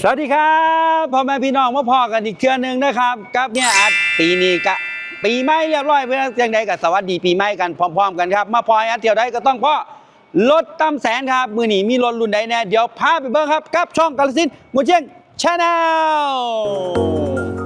สวัสดีครับพ่อแม่พี่น้องมาพอกันอีกเทื่อหนึงนะครับกับเนี่ยอัดปีนี้กะปีใหม่เรียบร้อยเพื่อนจังใดกับสวัสดีปีใหม่กันพร้อม ๆ กันครับ มาพออัดเที่ยวใดก็ต้องพ่อรถตั้มแสนครับ มือหนีมีรถรุ่นใดแน่เดี๋ยวพาไปเบิ้งครับกับช่องกาลสินมูเชียงชาแนล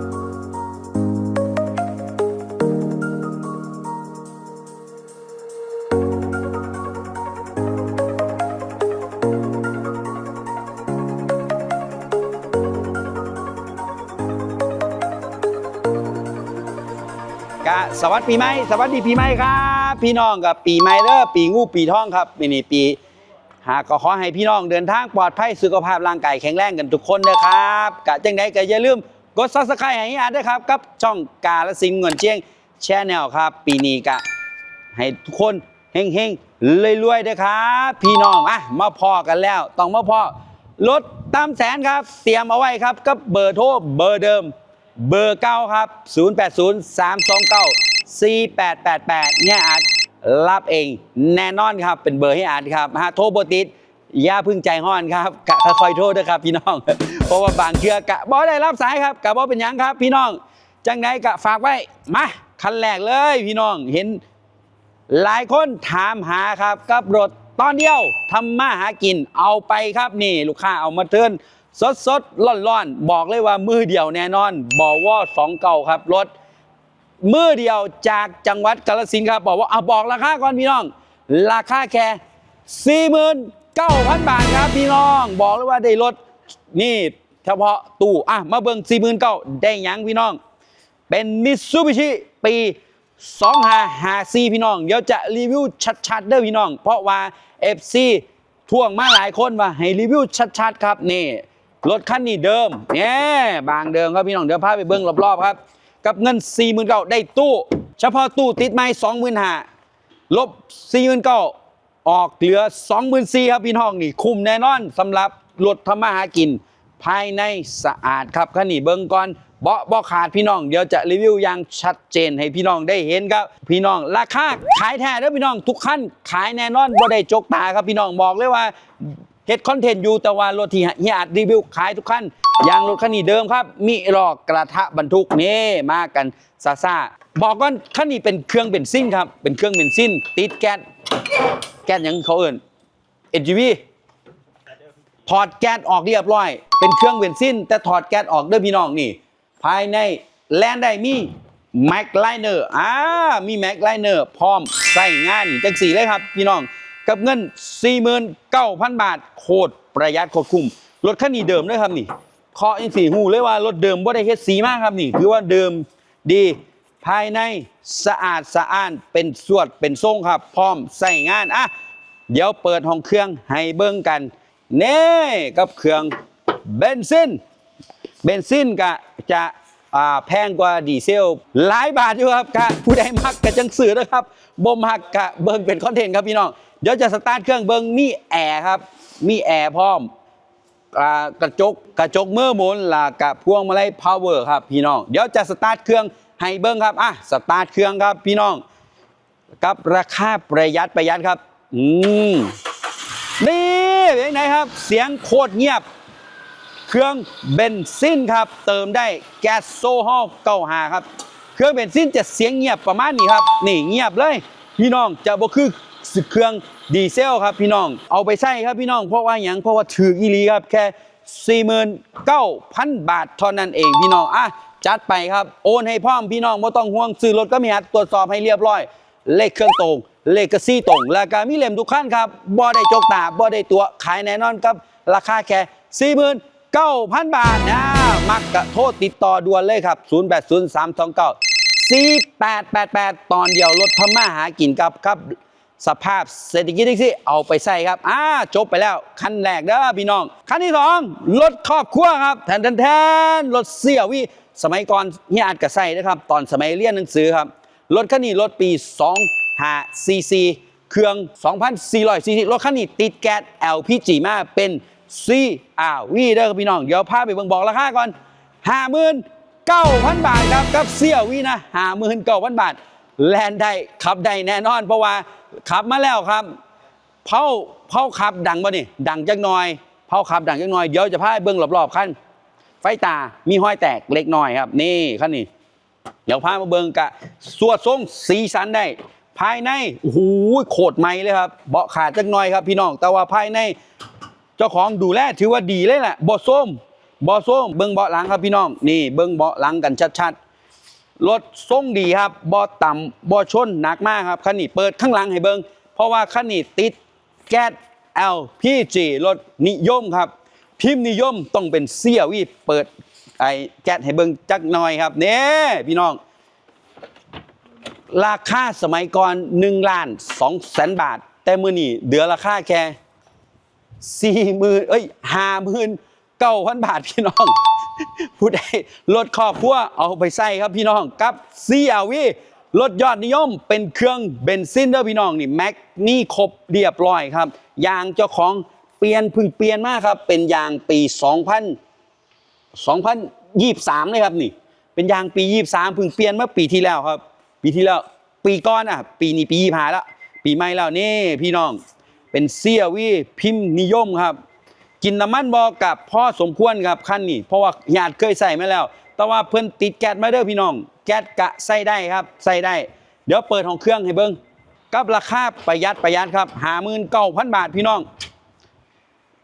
กะสวัสดีปีใหม่สวัสดีปีใหม่ครับ พี่น้องกับปีใหม่เด้อปีงูปีทองครับปีนี้ปี หากก็ขอให้พี่น้องเดินทางปลอดภัยสุขภาพร่างกายแข็งแรงกันทุกคนนะครับกะจังไดก็อย่าลืมกดซับสไครต์ให้อาด้วยครับกับช่องกาลสินเงินเชียงแชนแนลครับ ปีนี้กะให้ทุกคนเฮงเฮงๆรวยๆด้วยครับ พี่น้องอะมาพอกันแล้ว ต้องมาพอรถตามแสนครับ เตรียมเอาไว้ครับกับเบอร์โทรเบอร์เดิม เบอร์เก้าครับ 080 329 4888 เนี่ยอาจรับเองแน่นอนครับ เป็นเบอร์ให้อาจครับหาโทรบติดอย่าพึ่งใจห้อนครับกะคอยโทษด้วยครับพี่น้อง เพราะว่าบางเทือกะบอได้รับสายครับกะบอเป็นยังครับ พี่น้อง จังไดกะฝากไว้ มาคันแรกเลยพี่น้องเห็นหลายคนถามหาครับกับรถตอนเดียวทำมาหากินเอาไปครับนี่ ลูกค้าเอามาเทิน สดสดร้อนร้อนบอกเลยว่ามือเดียวแน่นอนบอกว่าสองเก่าครับรถมือเดียวจากจังหวัดกาฬสินธุ์ครับบอกว่าเอาบอกราคาก่อนพี่น้อง ราคาแค่สี่หมื่นเก้าพันบาทครับพี่น้อง บอกเลยว่าได้รถนี่เฉพาะตู้อะมาเบิ่งสี่หมื่นเก้าได้ยังพี่น้อง เป็นมิตซูบิชิปี2554พี่น้อง เดี๋ยวจะรีวิวชัดๆเด้อพี่น้อง เพราะว่า FC ท่วงมาหลายคนว่าให้รีวิวชัดๆครับนี่ รถคันนี้เดิมเนี่ยบางเดิมครับพี่น้องเดี๋ยวพาไปเบิ้งรอบๆครับ กับเงิน4 0 0 0 0เก้าได้ตู้ เฉพาะตู้ติดไม้25,000ลบ4 0 0 0 0เก้าออกเหลือ24,000ครับพี่น้องนี่ คุ้มแน่นอนสำหรับรถทำมาหากิน ภายในสะอาดครับคันนี้เบิ้งก่อนเบาะเบาขาดพี่น้องเดี๋ยวจะรีวิวอย่างชัดเจนให้พี่น้องได้เห็นครับ พี่น้องราคาขายแท้เด้อพี่น้องทุกขั้นขายแน่นอนบ่ได้จกตาครับพี่น้องบอกเลยว่า เฮ็ดคอนเทนต์อยู่แต่ว่ารถที่เฮียอัดรีวิวขายทุกขั้นอย่างรถคันนี้เดิมครับ มีรอกกระทะบรรทุกนี่มากันซาซาบอกก่อนคันนี้เป็นเครื่องเบนซินครับเป็นเครื่องเบนซินติดแก๊สแก๊สยังเขาเอิ้น NGV ถอดแก๊สออกเรียบร้อย เป็นเครื่องเบนซินแต่ถอดแก๊สออกเด้วยพี่น้องนี่ ภายในแลนได้มีแม็กไลเนอร์อ่ามีแม็กไลเนอร์พร้อมใส่งานจังสีเลยครับ พี่น้อง กับเงิน 49,000 บาท โคตรประหยัดโคตรคุ้มรถคันนี้เดิมเลยครับนี่เคาะยังสีหูเลยว่ารถเดิมบ่ได้เฮ็ดสีมากครับนี่คือว่าเดิมดีภายในสะอาดสะอ้านเป็นสวดเป็นทรงครับ พร้อมใส่งานอะเดี๋ยวเปิดห้องเครื่องให้เบิ่งกันเน่กับเครื่องเบนซินเบนซินก็จะ แพงกว่าดีเซลหลายบาทอยู่ครับกะผู้ใดมักกะจังสื่อนะครับบ่มักกะเบิ่งเป็นคอนเทนต์ครับพี่น้องเดี๋ยวจะสตาร์ทเครื่องเบิ่งมีแอร์ครับมีแอร์พร้อมกระจกกระจกเมื่อหมุนล่ะกับพวงมาลัยพาวเวอร์ครับพี่น้องเดี๋ยวจะสตาร์ทเครื่องให้เบิ่งครับอะสตาร์ทเครื่องครับพี่น้อง กับราคาประหยัดประหยัดครับ อืมนี่เป็นไงครับ เสียงโคตรเงียบ เครื่องเบนซินครับ เติมได้แก๊สโซฮอลเก้าหาครับ เครื่องเบนซินจะเสียงเงียบประมาณนี้ครับ นี่เงียบเลย พี่น้องจะบ่คือเครื่องดีเซลครับพี่น้อง เอาไปใช้ครับพี่น้อง เพราะว่าอย่างเพราะว่าถืออีลีครับแค่ 49,000 บาทเท่านั้นเองพี่น้องอะจัดไปครับ โอนให้พร้อมพี่น้องไม่ต้องห่วงซื้อรถก็มีฮัดตรวจสอบให้เรียบร้อย เลขเครื่องตรง เลขกระซี่ตรงแล้วก็มีเล่มทุกขั้นครับบ่ได้จกตาบ่ได้ตัวขายแน่นอนครับ ราคาแค่ 9,000 บาทนะมักกะโทษติดต่อด่วนเลยครับ 080329 4888 ตอนเดียวรถพม่าหากินกับครับสภาพเศรษฐกิจที่เอาไปใส่ครับ อ่า จบไปแล้วคันแรกเด้อพี่น้องคันที่สองรถครอบครัวครับ แทนแทนรถเสี่ยวิ สมัยก่อนเฮียอัดกับใส่นะครับ ตอนสมัยเรียนหนังสือครับ รถคันนี้รถปี2 5 cc เครื่อง 2,400 cc รถคันนี้ติดแก๊ส LPG มาเป็น CRV เด้อครับพี่น้อง เดี๋ยวพาไปเบิ่งบอกราคาก่อน 59,000 บาทครับกับเสี่ยวินะ59,000 บาท แลนได้ขับได้แน่นอน เพราะว่าขับมาแล้วครับเผาเผาขับดังบ่นี่ ดังจักหน่อยเผาขับดังจังน้อย เดี๋ยวจะพาไปเบิ้งรอบๆคันไฟตา มีห้อยแตกเล็กน้อยครับ นี่คันนี้เดี๋ยวพามาเบิงกะสวดทรงสีสันได้ ภายในโอ้โหโคตรใหม่เลยครับเบาะขาดจักหน่อยครับพี่น้องแต่ว่าภายใน เจ้าของดูแลถือว่าดีเลยแหละบาะส้มบาะส้มเบิ้งเบาะหลังครับพี่น้องนี่เบิ้งเบาะหลังกันชัดๆรถทรงดีครับบาะต่ำบาะชนหนักมากครับคันนี้เปิดข้างหลังให้เบิ้งเพราะว่าคันนี้ติดแก๊ส LPG รถนิยมครับ พิมพ์นิยมต้องเป็นเสี้ยวีเปิดไอ้แก๊สให้เบิ้งจักหน่อยครับเนี่ยพี่น้องราคาสมัยก่อน1ล้าน2แสนบาท แต่มื่อนี้เดือราคาแค่ สี่หมื่นเอ้ยห้าหมื่นเก้าพันบาทพี่น้องผู้ใดรถครอบครัวเอาไปใส่ครับพี่น้องกับ CRV รถยอดนิยมเป็นเครื่องเบนซินเด้อพี่น้องนี่แม็กนี่ครบเรียบร้อยครับยางเจ้าของเปลี่ยนพึ่งเปลี่ยนมากครับ เป็นยางปี 2000 2023เลยครับนี่ เป็นยางปี 23พึ่งเปลี่ยนเมื่อปีที่แล้วครับ ปีที่แล้วปีก่อนอะ ปีนี้ปีผ่าแล้วปีใหม่แล้วนี่พี่น้อง เป็นเซียวีพิมพ์นิยมครับ กินน้ำมันบอกกับพ่อสมควรครับขั้นนี้ เพราะว่าญาติเคยใส่มาแล้ว แต่ว่าเพิ่นติดแก๊สมาเด้อพี่น้อง แก๊สกะใส่ได้ครับใส่ได้ เดี๋ยวเปิดห้องเครื่องให้เบิ้งกับราคาประหยัดประหยัดครับหามื่นเก้าพันบาทพี่น้อง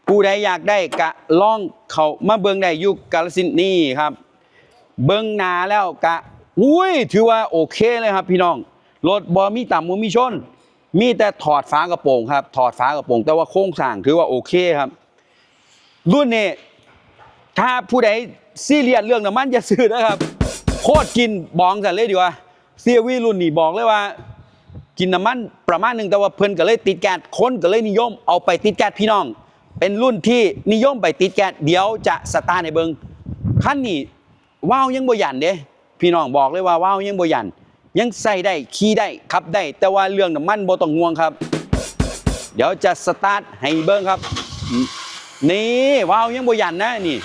ผู้ใดอยากได้กะล่องเขามาเบิ้งได้ยุคกาลสินนี่ครับ เบิ้งนาแล้วกะอุ้ยถือว่าโอเคเลยครับพี่น้องรถบอมีต่ำมือมีชน มีแต่ถอดฝากระโปรงครับ ถอดฝากระโปรง แต่ว่าโครงสร้างถือว่าโอเคครับ รุ่นนี้ถ้าผู้ใดซีเรียสเรื่องน้ำมันจะซื้อนะครับ โคตรกินบองแต่เลยดีกว่าเซียวีรุ่นนี้บอกเลยว่า กินน้ำมันประมาณหนึ่งแต่ว่าเพิ่นก็เลยติดแก๊สคนก็เลยนิยมเอาไปติดแก๊สพี่น้อง เป็นรุ่นที่นิยมไปติดแก๊สเดี๋ยวจะสตาร์ในเบิงขั้นนี้ว้าวยังบ่ยันเด้พี่น้องบอกเลยว่าว้าวยังบ่ยัน ยังใส่ได้ขี่ได้ขับได้ แต่ว่าเรื่องน้ำมันบ่ต้องห่วงครับ เดี๋ยวจะสตาร์ทให้เบิ้งครับ นี่ว้าวยังบ่ยันนะนี่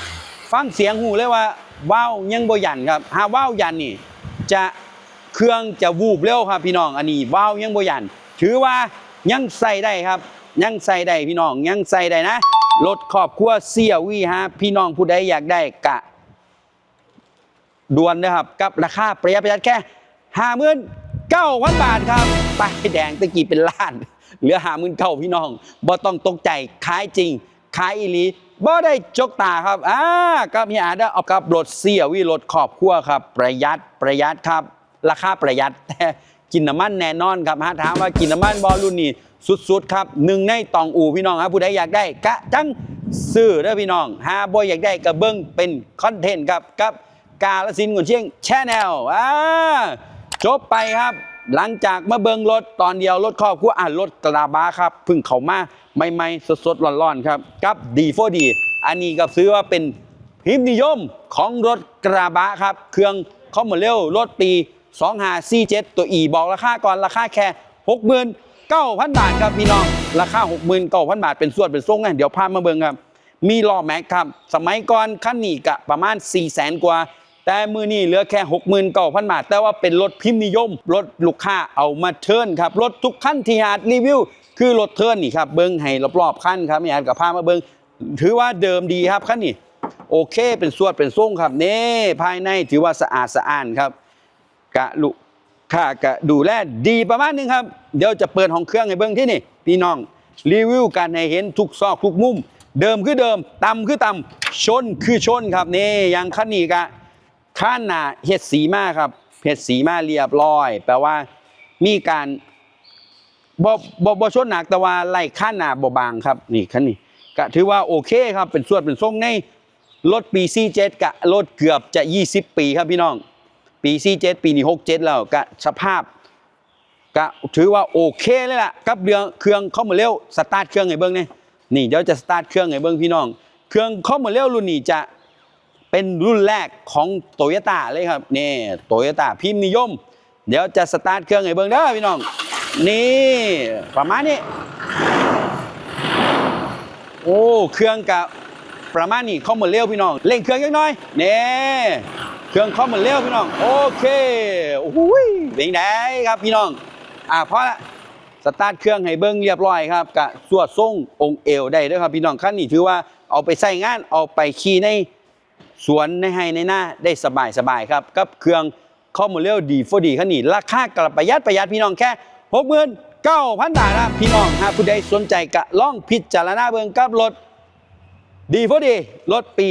ฟังเสียงหูเลยว่าว้าวยังบ่ยันครับหาว้าวยันนี่ จะเครื่องจะวูบเร็วครับพี่น้องอันนี้ว้าวยังบ่ยัน ถือว่ายังใส่ได้ครับ ยังใส่ได้พี่น้องยังใส่ได้นะรถครอบครัวเสียวีฮะพี่น้องผู้ใดอยากได้กะด่วนนะครับ กับราคาประหยัดประหยัดแค่ ห้าหมื่นเก้าพันบาทครับไปายแดงตะกี้เป็นล้าน เหลือห้าหมื่นเก้าพี่น้องบ่ต้องตกใจขายจริง ขายอีหลีบ่ได้จกตาครับอ่ากับเฮีอาได้เอากับรถเสียวีรถครอบครัวครับ ประหยัดประหยัดครับ ราคาประหยัดแต่กินน้ำมันแน่นอนครับฮะถามว่ากินน้ำมันบอลรุ่นนี้สุดๆครับหนึ่งในตองอูพี่น้องครับผู้ใดอยากได้กะจังซื้อเด้อพี่น้องหาบ่อยากได้กระเบิ้งเป็นคอนเทนต์ครับกับกาลสินกุนเชียงแชนแนลอ่า จบไปครับ หลังจากมาเบิงรถตอนเดียวรถครอบครัวอ่ารถกระบะครับพึ่งเขามาใหม่ๆสดๆร้อนๆครับกับ D4D อันนี้ก็ซื้อว่าเป็นพิมพ์นิยมของรถกระบะครับ เครื่องคอมเมอร์เรลรถปี2547 ตัว E บอกราคาก่อนราคาแค่ 69,000 บาทครับพี่น้อง ราคา 69,000 บาทเป็นส่วนเป็นทรงไงเดี๋ยวพามาเบิ่งครับ มีล้อแม็กครับ สมัยก่อนคันนี้กะประมาณ 400,000 กว่า แต่มือนี้เหลือแค่ 69,000 บาท แต่ว่าเป็นรถพิมพ์นิยม รถลูกค้าเอามาเทิร์นครับ รถทุกคันที่หาดรีวิว คือรถเทิร์นนี่ครับ เบิ้งให้รอบๆคันครับมีอาจกับพามาเบิ้งถือว่าเดิมดีครับคันนี้โอเค เป็นสวดเป็นทรงครับเน่ภายในถือว่าสะอาดสะอ้านครับกะลุค่ากะดูแลดีประมาณหนึงครับ เดี๋ยวจะเปิดห้องเครื่องให้เบิ้งที่นี่พี่น้องรีวิวกันให้เห็นทุกซอกทุกมุม เดิมคือเดิมต่ำคือต่ำชนคือชนครับนี่ยังคันนี้กะ ข้านหนาเฮ็ดสีมาครับเฮ็ดสีมาเรียบร้อย แปลว่ามีการบ่บ่บ่ชนหนักแต่ว่าไล่ข้านหนาบบางครับนี่คันนี้ก็ถือว่าโอเคครับเป็นส่วนเป็นทรงในรถปี47กะรถเกือบจะ 20 ปีครับพี่น้อง ปี47ปีนี้67แล้วก็สภาพก็ถือว่าโอเคเลยล่ะกับเรื่องเครื่องเข้ามาเร็วสตาร์ทเครื่องให้เบิ่งนี่นี่เดี๋ยวจะสตาร์ทเครื่องให้เบิ่งพี่น้อง เครื่องเข้ามาเร็วรุ่นนี้จะ เป็นรุ่นแรกของโตโยต้าเลยครับนี่โตโยต้าพิมพ์นิยม เดี๋ยวจะสตาร์ทเครื่องให้เบิ่งเด้อพี่น้อง นี่ประมาณนี้ โอ้เครื่องกับประมาณนี้เข้ามาเร็วพี่น้องเร่งเครื่องยังน้อยเน่เครื่องเข้ามาเร็วพี่น้อง โอเคโอ้ยเป็นไงครับพี่น้องอ่าพอละสตาร์ทเครื่องให้เบิ้งเรียบร้อยครับกะสวดทรงองค์เอวได้ด้วยครับพี่น้องขั้นนี้ถือว่าเอาไปใส่งานเอาไปขี่ใน สวนในไฮในหน้าได้สบายสบายครับกับเครื่องข้อมูลเร็วดีฟดีขันนี้ราคากระประหยัดประหยัดพี่น้องแค่หกหมื่นเก้าพันบาทนะพี่น้องหากผู้ใดสนใจกะล่องพิจารณาเบิ่งกับรถดีพอดีรถปี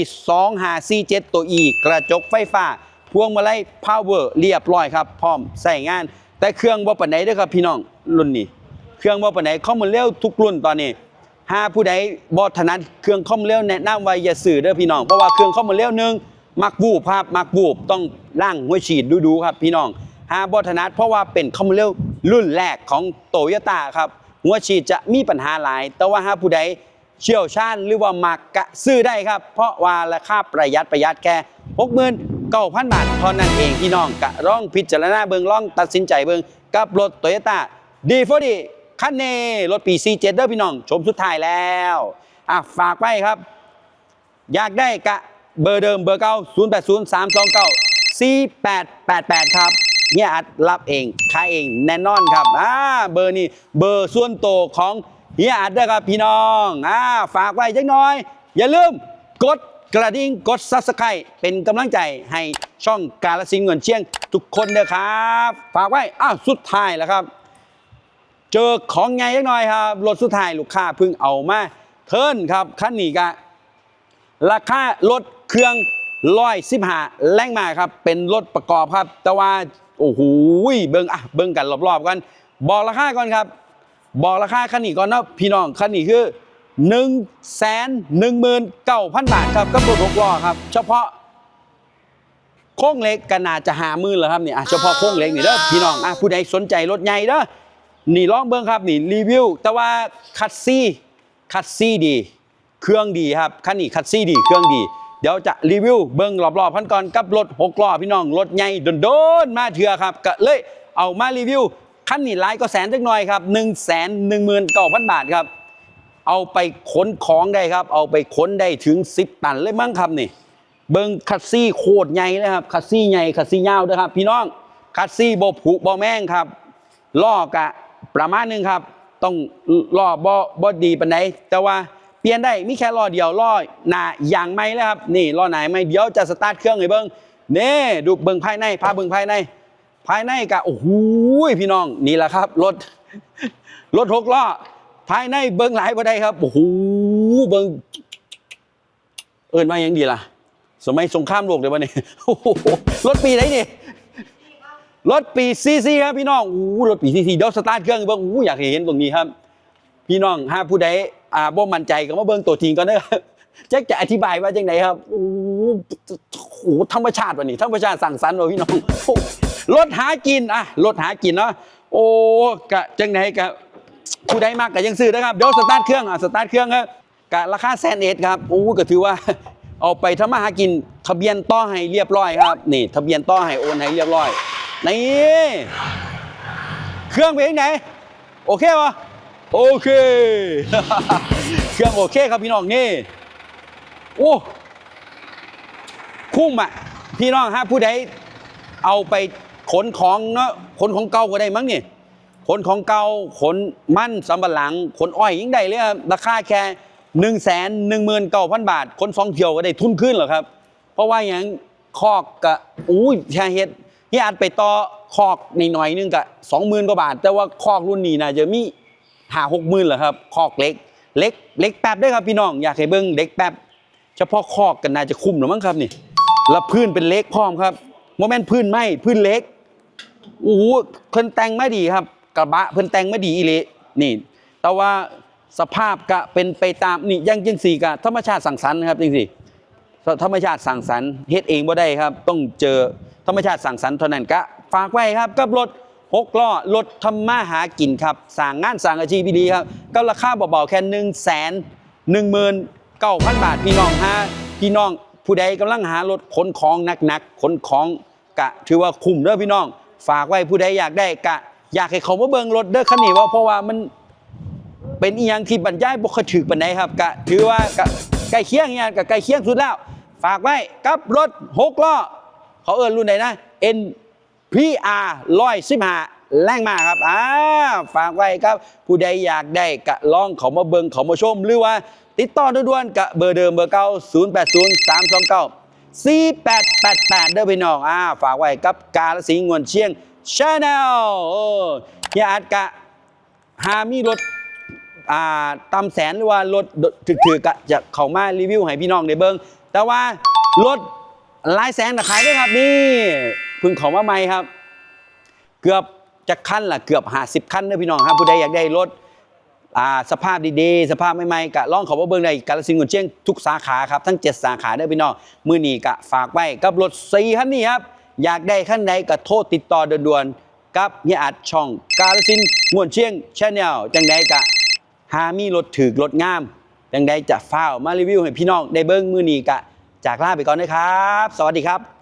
2547ตัว E กระจกไฟฟ้า พวงมาลัยพาวเวอร์เรียบร้อยครับ พร้อมใส่งาน แต่เครื่องบ่ปานไหนด้อครับพี่น้องรุ่นนี้ เครื่องบ่ปานไหนข้อมูลเร็วทุกรุ่นตอนนี้ หาผู้ใดบ่ถนัดเครื่องข้อมูลเร็วแนะนำว่าอย่าซื้อเด้อพี่น้องเพราะว่าเครื่องข้อมูลเร็วหนึ่งมักบูบครับมักบูบต้องล่างหัวฉีดดูๆครับพี่น้องหาบ่ถนัดเพราะว่าเป็นข้อมูลเร็วรุ่นแรกของโตโยต้าครับหัวฉีดจะมีปัญหาหลาย แต่ว่าหาผู้ใดเชี่ยวชาญหรือว่ามักกะซื้อได้ครับ เพราะว่าราคาประหยัดประหยัดแค่หกหมื่นเก้าพันบาทเท่านั้นเองพี่น้องกะร่องพิจารณาเบิงร่องตัดสินใจเบิงกับรถโตโยต้าดีฟดี คันเน่รถปี C7 เจ็ด้อพี่น้อง ชมสุดท้ายแล้วอะฝากไว้ครับ อยากได้กะเบอร์เดิมเบอร์เก้า0 8 0 3 2 9 4 8 8 8ครับเนี่ยอัดรับเองขายเองแน่นอนครับอ่าเบอร์นี้เบอร์ส่วนโตของเฮียอัดด้วยครับพี่น้องอ่าฝากไว้จักหน่อย อย่าลืมกดกระดิ่งกดซับสไครต์เป็นกำลังใจให้ช่องการละสินเงินเชียง ทุกคนเด้อครับ ฝากไว้อ้าวสุดท้ายแล้วครับ เจอของไงยักหน่อยครับรถสุดท้ายลูกค้าเพิ่งเอามาเทิร์นครับคันนี้กะราคารถเครื่องร้อยสิบห้าแรงมาครับ เป็นรถประกอบครับ แต่ว่าโอ้โหเบิ้งอะเบิ้งกันรอบๆกัน บอกราคาก่อนครับ บอกราคาคันนี้ก่อนนะพี่น้องคันนี้คือ1นึ่งแสนหนึ่งหมื่นเก้าพันบาทครับกับรถหกล้อครับ เฉพาะโค้งเล็กก็น่าจะหามื่นแล้วครับเนี่อะเฉพาะโค้งเล็กนี่เด้อพี่น้องอะผู้ใดสนใจรถใหญ่เด้อ นี่ลองเบิ้งครับนี่รีวิว แต่ว่าคัดซี่คัดซี่ดี เครื่องดีครับคันนี้คัดซี่ดีเครื่องดีเดี๋ยวจะรีวิวเบิ้งรอบๆพันก่อนกับรถหกล้อพี่น้องรถใหญ่โดนๆมาเถื่อครับก็เลยเอามารีวิวคันนี้หลายก็แสนจักหน่อยครับ1นึ่งแสนหนึ่งหมื่นเก้าพันบาทครับ เอาไปขนของได้ครับ เอาไปขนได้ถึง 10 ตันเลยมั้งครับนี่เบิ้งคัสซี่โคตรใหญ่เลยครับคัสซี่ใหญ่คัสซี่ยาวด้วยครับ พี่น้องคัสซี่บ่ผุบ่แม่งครับล้อกะ ประมาณหนึงครับ ต้องล้อบ่บ่ดีปานใดแต่ว่าเปลี่ยนได้มีแค่ล้อเดียวล้อหนาอย่างไม่เลยครับ นี่ล้อไหนไม่เดี๋ยวจะสตาร์ทเครื่องให้เบิ้งนี่ดูเบิ้งภายในพาเบิ้งภายใน ภายในกะโอ้โหพี่น้องนี่แหละครับรถรถหกล้อภายในเบิ้งหลายบ่ได้ครับโอ้โหเบิ้งเอินมายังดีล่ะ สมัยสงครามโลกเลยวะเนี่ยโอ้โหรถปีไหนนี่ รถปีซีซีครับพี่น้องอู้รถปีซีซีเดี๋ยวสตาร์ทเครื่องเบิ้งอู้อยากเห็นตรงนี้ครับ พี่น้องถ้าผู้ใดอ่าบ่มั่นใจก็มาเบิ้งตัวจริงก่อนนะครับจะจะอธิบายว่าจังไหนครับโอ้โหธรรมชาติวะนี่ธรรมชาติสั่งสรรค์วะพี่น้องรถหากินอะรถหากินเนาะโอ้กะจังไหนกะผู้ใดมากก็ยังซื้อนะครับเดี๋ยวสตาร์ทเครื่องอะสตาร์ทเครื่องครับกะราคาแสนเอ็ดครับโอ้ก็ถือว่าเอาไปทำมาหากินทะเบียนต่อให้เรียบร้อยครับนี่ ทะเบียนต่อให้โอนให้เรียบร้อย นี่เครื่องเป็นยังไงโอเคปะโอเค เครื่องโอเคครับพี่น้องนี่โอ้คุ้มอะพี่น้องฮะผู้ใดเอาไปขนของเนาะขนของเก่าก็ได้มั้งนี่ขนของเก่าขนมั่นสำปะหลังขนอ้อยยิ่งได้เลยครับราคาแค่หนึ่งแสนหนึ่งหมื่นเก้าพันบาทขนสองเที่ยวก็ได้ทุนขึ้นเหรอครับ เพราะว่าอย่างคอกกะอู้ยแค่เฮ็ด เฮียอัดไปต่อคอกในหน่อยนึงกะสองหมื่นกว่าบาท แต่ว่าคอกรุ่นนี้น่าจะมีหาหกหมื่นเหรอครับ คอกเล็ก เล็ก เล็กแป๊บได้ครับพี่น้อง อยากให้เบิ้งเล็กแป๊บ เฉพาะคอกกันน่าจะคุ้มหรือมั้งครับนี่ แล้วพื้นเป็นเล็กพร้อมครับโมเมนต์พื้นไหมพื้นเล็ก โอ้โหเพิ่นแต่งไม่ดีครับ กระบะเพิ่นแต่งไม่ดีอีหลีนี่ แต่ว่าสภาพก็เป็นไปตามนี่ยังจังสี่กะธรรมชาติสั่งสรรค์ครับจังสี่ธรรมชาติสั่งสรรค์เฮ็ดเองบ่ได้ครับ ต้องเจอ ธรรมชาติสั่งสรรค์เท่านั้นก็ฝากไว้ครับกับรถหกล้อรถทำมาหากินครับสร้างงานสร้างอาชีพดีครับก็ราคาเบาๆแค่หนึ่งแสนหนึ่งหมื่นเก้าพันบาทพี่น้องฮะพี่น้องผู้ใดกำลังหารถขนของหนักๆขนของกะ ถือว่าคุ้มเด้อพี่น้อง ฝากไว้ผู้ใดอยากได้กะ อยากให้เขามาเบิ่งรถเด้อคันนี้ว่าเพราะว่ามันเป็นอีหยังที่บรรยายบ่ค่อยถึกปานใดครับกะถือว่ากะใกล้เคียงเนี่ยกะใกล้เคียงสุดแล้ว ฝากไว้กับรถหกล้อ เขาเอิ้นรุ่นไหนนะ N PR 115แรงมากครับอ่าฝากไว้ครับ ผู้ใดอยากได้กะลองเขามาเบิงเขามาชม หรือว่า ติดต่อด่วนๆกับเบอร์เดิมเบอร์เก้า0 8 0 3 2 9 4888เด้อพี่น้องอ่าฝากไว้กับกาลสิงห์งวนเชียงชาแนลโอ้เฮียอาจกะหามีรถอ่าตำแสนหรือว่ารถถึกๆกะจะเข้ามารีวิวให้พี่น้องได้เบิงแต่ว่ารถ ลายแสนนะขายด้วยครับนี่พิ่งเข้ามาใหม่ครับ เกือบจะคันละเกือบ50คันเด้อพี่น้องครับผู้ใดอยากได้รถอ่าสภาพดีๆ สภาพใหม่ๆกะล่องเขอว่าเบิ่งได้กาลสินกุนเชียงทุกสาขาครับทั้ง 7 สาขาได้อพี่น้องมือนีกะฝากไว้กับรถ4คันนี้ครับอยากได้คันใดก็โทรติดต่อด่วนๆกับเฮียอัดช่องกาลสินธุ์งวนเชียงชาแนลจังใดกะหามีรถถือรถงามจังใดจะฟ้ามารีวิวให้พี่น้องได้เบิ่งมือนีกะ จากลาไปก่อนนะครับ สวัสดีครับ